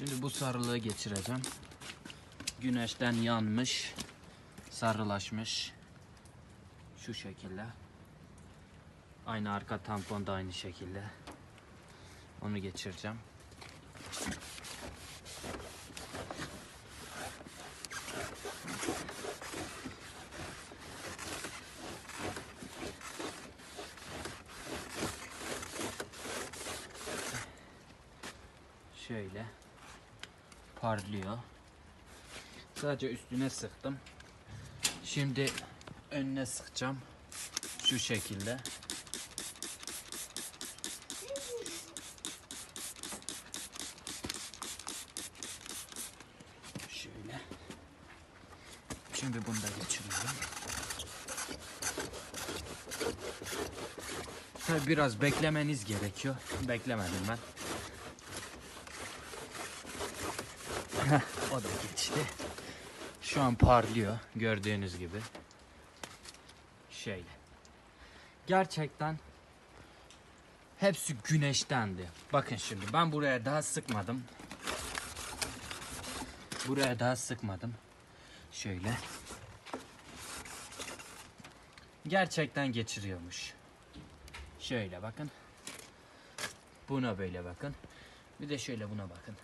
Şimdi bu sarılığı geçireceğim. Güneşten yanmış, sarılaşmış. Şu şekilde. Aynı arka tampon da aynı şekilde. Onu geçireceğim. Şöyle parlıyor. Sadece üstüne sıktım. Şimdi önüne sıkacağım. Şu şekilde. Şöyle. Şimdi bunu da geçiriyorum. Tabii biraz beklemeniz gerekiyor. Beklemedim ben. O da geçti. Şu an parlıyor gördüğünüz gibi. Şöyle. Gerçekten hepsi güneştendi. Bakın şimdi ben buraya daha sıkmadım. Buraya daha sıkmadım. Şöyle. Gerçekten geçiriyormuş. Şöyle bakın. Buna böyle bakın. Bir de şöyle buna bakın.